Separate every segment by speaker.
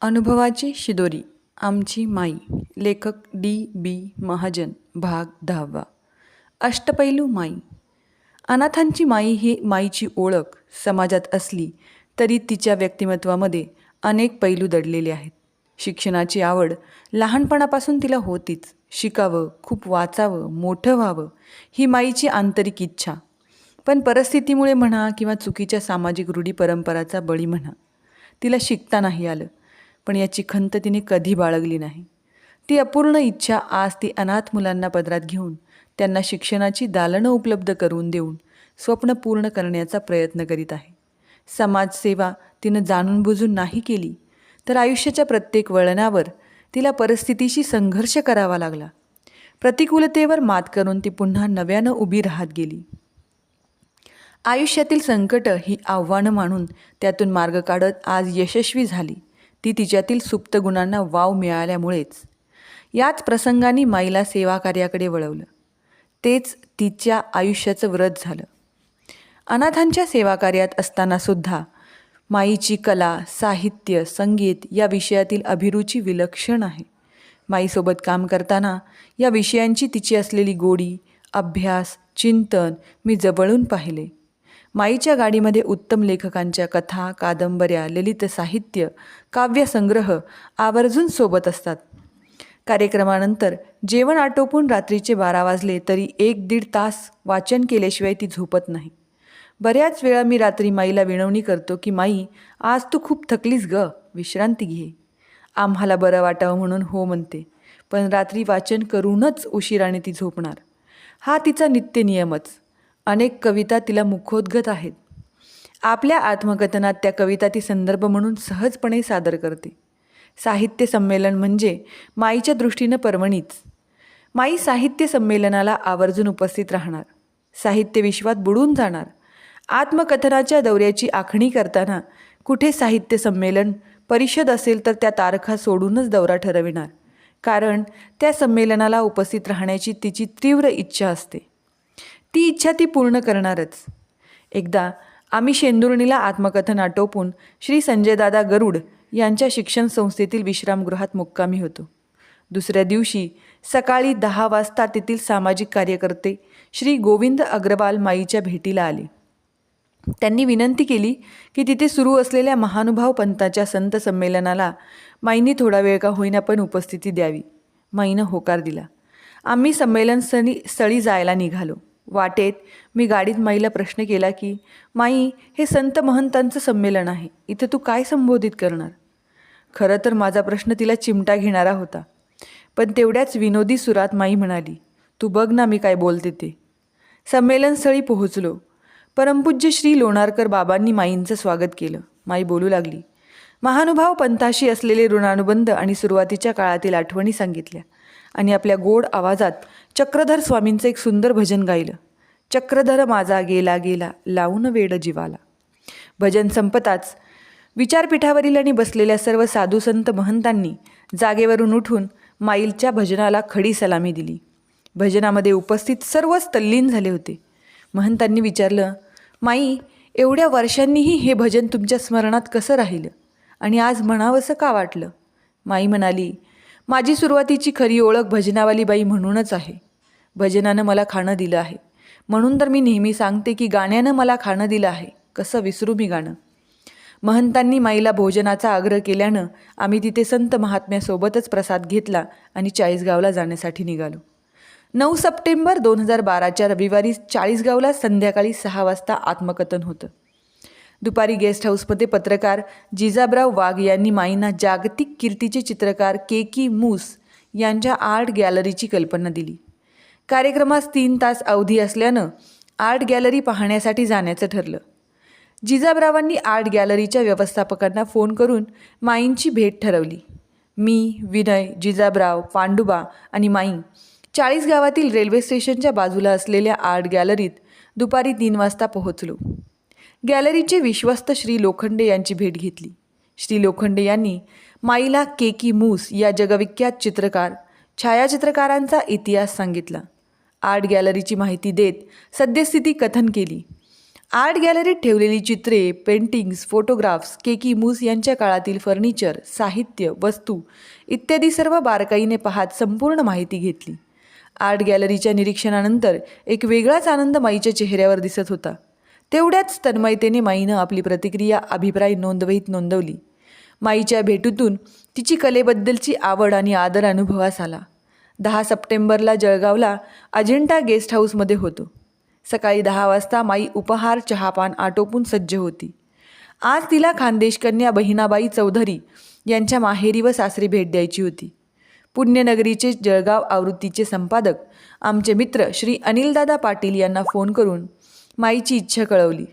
Speaker 1: अनुभवाची शिदोरी आमची माई लेखक डी बी महाजन भाग दहावा. अष्टपैलू माई. अनाथांची माई ही माईची ओळख समाजात असली तरी तिच्या व्यक्तिमत्वामध्ये अनेक पैलू दडलेले आहेत. शिक्षणाची आवड लहानपणापासून तिला होतीच. शिकावं खूप वाचावं मोठं व्हावं ही माईची आंतरिक इच्छा. पण परिस्थितीमुळे म्हणा किंवा चुकीच्या सामाजिक रूढी परंपराचा बळी म्हणा तिला शिकता नाही आलं. पण याची खंत तिने कधी बाळगली नाही. ती अपूर्ण इच्छा आज ती अनाथ मुलांना पदरात घेऊन त्यांना शिक्षणाची दालनं उपलब्ध करून देऊन स्वप्न पूर्ण करण्याचा प्रयत्न करीत आहे. समाजसेवा तिनं जाणून बुजून नाही केली तर आयुष्याच्या प्रत्येक वळणावर तिला परिस्थितीशी संघर्ष करावा लागला. प्रतिकूलतेवर मात करून ती पुन्हा नव्यानं उभी राहत गेली. आयुष्यातील संकटं ही आव्हानं मानून त्यातून मार्ग काढत आज यशस्वी झाली. ती तिच्यातील सुप्त गुणांना वाव मिळाल्यामुळेच. याच प्रसंगाने माईला सेवाकार्याकडे वळवलं. तेच तिच्या आयुष्याचं व्रत झालं. अनाथांच्या सेवाकार्यात असतानासुद्धा माईची कला साहित्य संगीत या विषयातील अभिरुची विलक्षण आहे. माईसोबत काम करताना या विषयांची तिची असलेली गोडी अभ्यास चिंतन मी जवळून पाहिले. माईच्या गाडीमध्ये उत्तम लेखकांच्या कथा कादंबऱ्या ललित साहित्य काव्यसंग्रह आवर्जून सोबत असतात. कार्यक्रमानंतर जेवण आटोपून रात्रीचे बारा वाजले तरी एक दीड तास वाचन केल्याशिवाय ती झोपत नाही. बऱ्याच वेळा मी रात्री माईला विनवणी करतो की माई आज तू खूप थकलीस ग विश्रांती घे. आम्हाला बरं वाटावं म्हणून हो म्हणते. पण रात्री वाचन करूनच उशिराने ती झोपणार. हा तिचा नित्य नियमच अनेक कविता तिला मुखोद्गत आहेत. आपल्या आत्मकथनात त्या कविता ती संदर्भ म्हणून सहजपणे सादर करते. साहित्य संमेलन म्हणजे माईच्या दृष्टीनं पर्वणीच. माई साहित्य संमेलनाला आवर्जून उपस्थित राहणार. साहित्य विश्वात बुडून जाणार. आत्मकथनाच्या दौऱ्याची आखणी करताना कुठे साहित्य संमेलन परिषद असेल तर त्या तारखा सोडूनच दौरा ठरविणार. कारण त्या संमेलनाला उपस्थित राहण्याची तिची तीव्र इच्छा असते. ती इच्छा ती पूर्ण करणारच. एकदा आम्ही शेंदुर्णीला आत्मकथन आटोपून श्री संजयदादा गरुड यांच्या शिक्षण संस्थेतील विश्रामगृहात मुक्कामी होतो. दुसऱ्या दिवशी सकाळी दहा वाजता तेथील सामाजिक कार्यकर्ते श्री गोविंद अग्रवाल माईच्या भेटीला आले. त्यांनी विनंती केली की तिथे सुरू असलेल्या महानुभाव पंथाच्या संत संमेलनाला माईंनी थोडा वेळ का होईना पण उपस्थिती द्यावी. माईनं होकार दिला. आम्ही संमेलन स्थळी स्थळी जायला निघालो. वाटेत मी गाडीत माईला प्रश्न केला की माई हे संत महंतांचं संमेलन आहे. इथं तू काय संबोधित करणार? खरं तर माझा प्रश्न तिला चिमटा घेणारा होता. पण तेवढ्याच विनोदी सुरात माई म्हणाली तू बघ ना मी काय बोलते ते. संमेलनस्थळी पोहोचलो. परमपूज्य श्री लोणारकर बाबांनी माईंचं स्वागत केलं. माई बोलू लागली महानुभाव पंथाशी असलेले ऋणानुबंध आणि सुरुवातीच्या काळातील आठवणी सांगितल्या. आणि आपल्या गोड आवाजात चक्रधर स्वामींचं एक सुंदर भजन गायलं. चक्रधर माझा गेला गेला लावून वेड जीवाला. भजन संपताच विचारपीठावरील आणि बसलेल्या सर्व साधू संत महंतांनी जागेवरून उठून माईलच्या भजनाला खडी सलामी दिली. भजनामध्ये उपस्थित सर्वच तल्लीन झाले होते. महंतांनी विचारलं माई एवढ्या वर्षांनीही हे भजन तुमच्या स्मरणात कसं राहिलं? आणि आज म्हणावंसं का वाटलं? माई म्हणाली माझी सुरुवातीची खरी ओळख भजनावाली बाई म्हणूनच आहे. भजनानं मला खाणं दिलं आहे. म्हणून तर मी नेहमी सांगते की गाण्यानं मला खाणं दिलं आहे. कसं विसरू मी गाणं? महंतांनी माईला भोजनाचा आग्रह केल्यानं आम्ही तिथे संत महात्म्यासोबतच प्रसाद घेतला आणि चाळीसगावला जाण्यासाठी निघालो. नऊ सप्टेंबर दोन हजार बाराच्या रविवारी चाळीसगावला संध्याकाळी सहा वाजता आत्मकथन होतं. दुपारी गेस्ट हाऊसमध्ये पत्रकार जिजाबराव वाघ यांनी माईंना जागतिक कीर्तीचे चित्रकार के की मूस यांच्या आर्ट गॅलरीची कल्पना दिली. कार्यक्रमास तीन तास अवधी असल्यानं आर्ट गॅलरी पाहण्यासाठी जाण्याचं ठरलं. जिजाबरावांनी आर्ट गॅलरीच्या व्यवस्थापकांना फोन करून माईंची भेट ठरवली. मी विनय जिजाबराव पांडुबा आणि माई चाळीस गावातील रेल्वे स्टेशनच्या बाजूला असलेल्या आर्ट गॅलरीत दुपारी तीन वाजता पोहोचलो. गॅलरीचे विश्वस्त श्री लोखंडे यांची भेट घेतली. श्री लोखंडे यांनी माईला केकी मूस या जगविख्यात चित्रकार छायाचित्रकारांचा इतिहास सांगितला. आर्ट गॅलरीची माहिती देत सद्यस्थिती कथन केली. आर्ट गॅलरीत ठेवलेली चित्रे पेंटिंग्स फोटोग्राफ्स केकी मूस यांच्या काळातील फर्निचर साहित्य वस्तू इत्यादी सर्व बारकाईने पाहत संपूर्ण माहिती घेतली. आर्ट गॅलरीच्या निरीक्षणानंतर एक वेगळाच आनंद माईच्या चेहऱ्यावर दिसत होता. तेवढ्याच तन्मयतेने माईनं आपली प्रतिक्रिया अभिप्राय नोंदवहीत नोंदवली. माईच्या भेटीतून तिची कलेबद्दलची आवड आणि आदर अनुभवास आला. दहा सप्टेंबरला जळगावला अजिंठा गेस्ट हाऊसमध्ये होतो. सकाळी दहा वाजता माई उपहार चहापान आटोपून सज्ज होती. आज तिला खानदेशकन्या बहिणाबाई चौधरी यांच्या माहेरी व सासरी भेट द्यायची होती. पुण्यनगरीचे जळगाव आवृत्तीचे संपादक आमचे मित्र श्री अनिलदादा पाटील यांना फोन करून माईची इच्छा कळवली.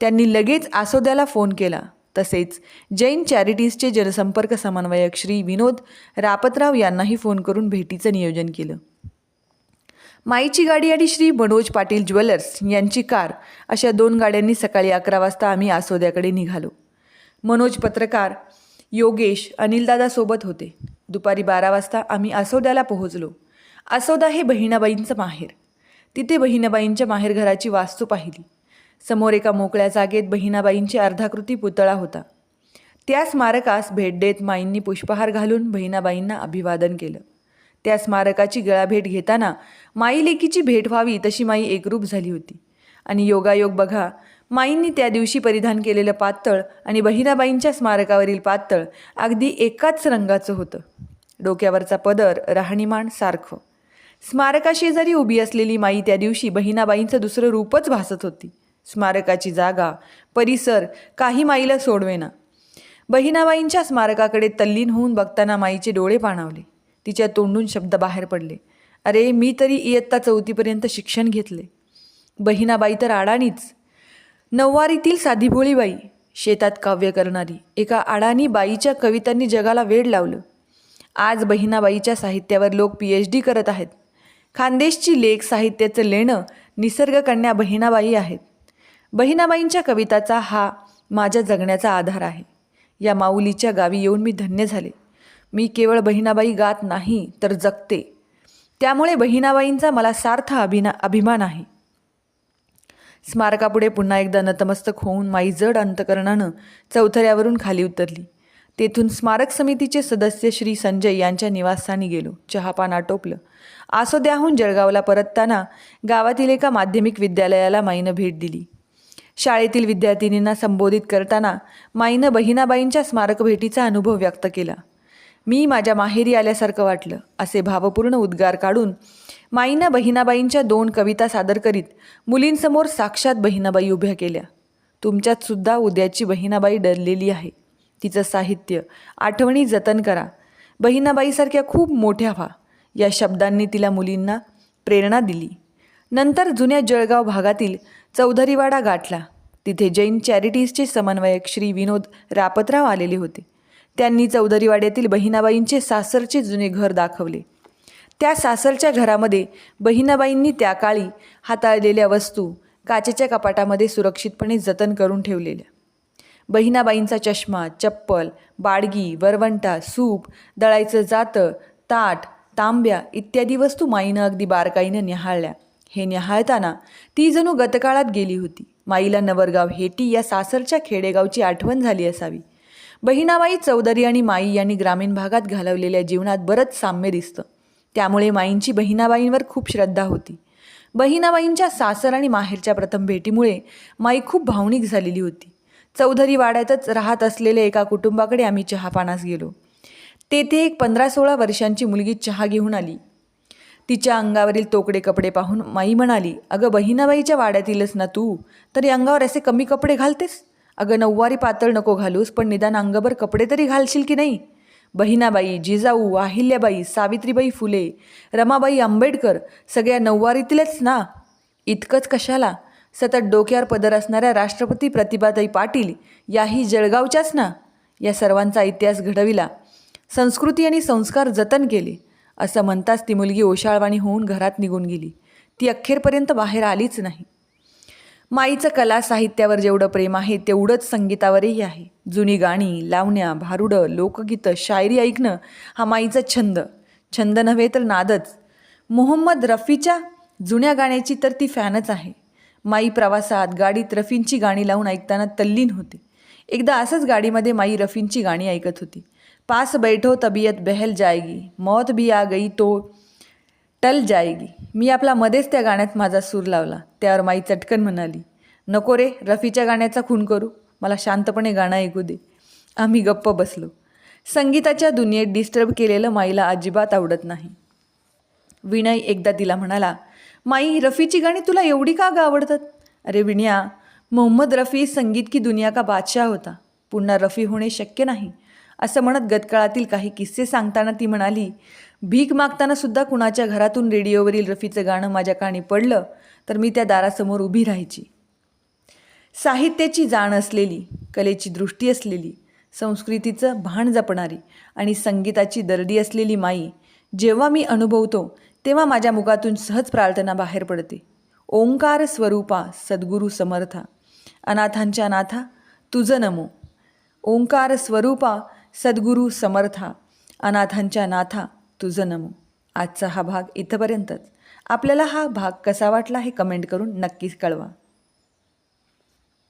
Speaker 1: त्यांनी लगेच आसोद्याला फोन केला. तसेच जैन चॅरिटीजचे जनसंपर्क समन्वयक श्री विनोद रापतराव यांनाही फोन करून भेटीचं नियोजन केलं. माईची गाडी आणि श्री मनोज पाटील ज्वेलर्स यांची कार अशा दोन गाड्यांनी सकाळी अकरा वाजता आम्ही आसोद्याकडे निघालो. मनोज पत्रकार योगेश अनिलदादासोबत होते. दुपारी बारा वाजता आम्ही आसोद्याला पोहोचलो. आसोदा हे बहिणाबाईंचं माहेर. तिथे बहिणाबाईंच्या माहेरघराची वास्तू पाहिली. समोर एका मोकळ्या जागेत बहिणाबाईंची अर्धाकृती पुतळा होता. त्या स्मारकास भेट देत माईंनी पुष्पहार घालून बहिणाबाईंना अभिवादन केलं. त्या स्मारकाची गळाभेट घेताना माई लेकीची भेट व्हावी तशी माई एकरूप झाली होती. आणि योगायोग बघा माईंनी त्या दिवशी परिधान केलेलं पातळ आणि बहिणाबाईंच्या स्मारकावरील पातळ अगदी एकाच रंगाचं होतं. डोक्यावरचा पदर राहणीमान सारखं. स्मारकाशेजारी उभी असलेली माई त्या दिवशी बहिणाबाईंचं दुसरं रूपच भासत होती. स्मारकाची जागा परिसर काही माईला सोडवेना. बहिणाबाईंच्या स्मारकाकडे तल्लीन होऊन बघताना माईचे डोळे पाणावले. तिच्या तोंडून शब्द बाहेर पडले. अरे मी तरी इयत्ता चौथीपर्यंत शिक्षण घेतले. बहिणाबाई तर आडानीच नऊवारीतील साधी भोळीबाई शेतात काव्य करणारी एका अडाणी बाईच्या कवितांनी जगाला वेड लावलं. आज बहिणाबाईच्या साहित्यावर लोक पी एच डी करत आहेत. खानदेशची लेख साहित्याचं लेणं निसर्गकन्या बहिणाबाई आहेत. बहिणाबाईंच्या कविताचा हा माझ्या जगण्याचा आधार आहे. या माऊलीच्या गावी येऊन मी धन्य झाले. मी केवळ बहिणाबाई गात नाही तर जगते. त्यामुळे बहिणाबाईंचा मला सार्थ अभिना अभिमान आहे. स्मारकापुढे पुन्हा एकदा नतमस्तक होऊन माई जड अंतकरणानं चौथऱ्यावरून खाली उतरली. तेथून स्मारक समितीचे सदस्य श्री संजय यांच्या निवासस्थानी गेलो. चहापान आटोपलं. आसोद्याहून जळगावला परतताना गावातील एका माध्यमिक विद्यालयाला माईनं भेट दिली. शाळेतील विद्यार्थिनींना संबोधित करताना माईनं बहिणाबाईंच्या स्मारक भेटीचा अनुभव व्यक्त केला. मी माझ्या माहेरी आल्यासारखं वाटलं असे भावपूर्ण उद्गार काढून माईनं बहिणाबाईंच्या दोन कविता सादर करीत मुलींसमोर साक्षात बहिणाबाई उभ्या केल्या. तुमच्यात सुद्धा उद्याची बहिणाबाई डरलेली आहे. तिचं साहित्य. आठवणी जतन करा. बहिणाबाईसारख्या खूप मोठ्या व्हा. या शब्दांनी तिला मुलींना प्रेरणा दिली. नंतर जुन्या जळगाव भागातील चौधरीवाडा गाठला. तिथे जैन चॅरिटीजचे समन्वयक श्री विनोद रापतराव आलेले होते. त्यांनी चौधरीवाड्यातील बहिणाबाईंचे सासरचे जुने घर दाखवले. त्या सासरच्या घरामध्ये बहिणाबाईंनी त्या काळी हाताळलेल्या वस्तू काचेच्या कपाटामध्ये सुरक्षितपणे जतन करून ठेवलेल्या. बहिणाबाईंचा चष्मा चप्पल बाडगी वरवंटा सूप दळायचं जातं ताट तांब्या इत्यादी वस्तू माईनं अगदी बारकाईनं न्याहाळल्या हे न्याहाळताना ती जणू गतकाळात गेली होती. माईला नवरगाव हेटी या सासरच्या खेडेगावची आठवण झाली असावी. बहिणाबाई चौधरी आणि माई यांनी ग्रामीण भागात घालवलेल्या जीवनात बरंच साम्य दिसतं. त्यामुळे माईंची बहिणाबाईंवर खूप श्रद्धा होती. बहिणाबाईंच्या सासर आणि माहेरच्या प्रथम भेटीमुळे माई खूप भावनिक झालेली होती. चौधरी वाड्यातच राहत असलेल्या एका कुटुंबाकडे आम्ही चहापानास गेलो. तेथे एक पंधरा सोळा वर्षांची मुलगी चहा घेऊन आली. तिच्या अंगावरील तोकडे कपडे पाहून माई म्हणाली अगं बहिणाबाईच्या वाड्यातीलच ना तू. तरी अंगावर असे कमी कपडे घालतेस? अगं नऊवारी पातळ नको घालूस पण निदान अंगभर कपडे तरी घालशील की नाही? बहिणाबाई जिजाऊ अहिल्याबाई सावित्रीबाई फुले रमाबाई आंबेडकर सगळ्या नऊवारीतीलच ना? इतकंच कशाला? सतत डोक्यावर पदर असणाऱ्या राष्ट्रपती प्रतिभाताई पाटील याही जळगावच्याच ना? या सर्वांचा इतिहास घडविला. संस्कृती आणि संस्कार जतन केले असं म्हणताच ती मुलगी ओशाळवाणी होऊन घरात निघून गेली. ती अखेरपर्यंत बाहेर आलीच नाही. माईचं कला साहित्यावर जेवढं प्रेम आहे तेवढंच संगीतावरही आहे. जुनी गाणी लावण्या भारुडं लोकगीतं शायरी ऐकणं हा माईचा छंद. छंद नव्हे तर नादच. मोहम्मद रफीच्या जुन्या गाण्याची तर ती फॅनच आहे. माई प्रवासात गाडीत रफींची गाणी लावून ऐकताना तल्लीन होते. एकदा असंच गाडीमध्ये माई रफींची गाणी ऐकत होती. पास बैठो तबियत बहल जाएगी. मौत भी आ गई तो टल जाएगी. मी आपला मध्येच त्या गाण्यात माझा सूर लावला. त्यावर माई चटकन म्हणाली नको रे रफीच्या गाण्याचा खून करू. मला शांतपणे गाणं ऐकू दे. आम्ही गप्प बसलो. संगीताच्या दुनियेत डिस्टर्ब केलेलं माईला अजिबात आवडत नाही. विनय एकदा तिला म्हणाला माई रफीची गाणी तुला एवढी का ग आवडतात अरे विण्या मोहम्मद रफी संगीत की दुनिया का बादशाह होता? पुन्हा रफी होणे शक्य नाही. असं म्हणत गतकाळातील काही किस्से सांगताना ती म्हणाली भीक मागताना सुद्धा कुणाच्या घरातून रेडिओवरील रफीचं गाणं माझ्या काणी पडलं तर मी त्या दारासमोर उभी राहायची. साहित्याची जाण असलेली कलेची दृष्टी असलेली संस्कृतीचं भान जपणारी आणि संगीताची दर्डी असलेली माई जेव्हा मी अनुभवतो तेव्हा माझ्या मुखातून सहज प्रार्थना बाहेर पडते. ओंकार स्वरूपा सद्गुरू समर्था. अनाथांच्या नाथा तुझं नमो. ओंकार स्वरूपा सद्गुरू समर्था. अनाथांच्या नाथा तुझं नमो. आजचा हा भाग इथंपर्यंतच. आपल्याला हा भाग कसा वाटला हे कमेंट करून नक्कीच कळवा.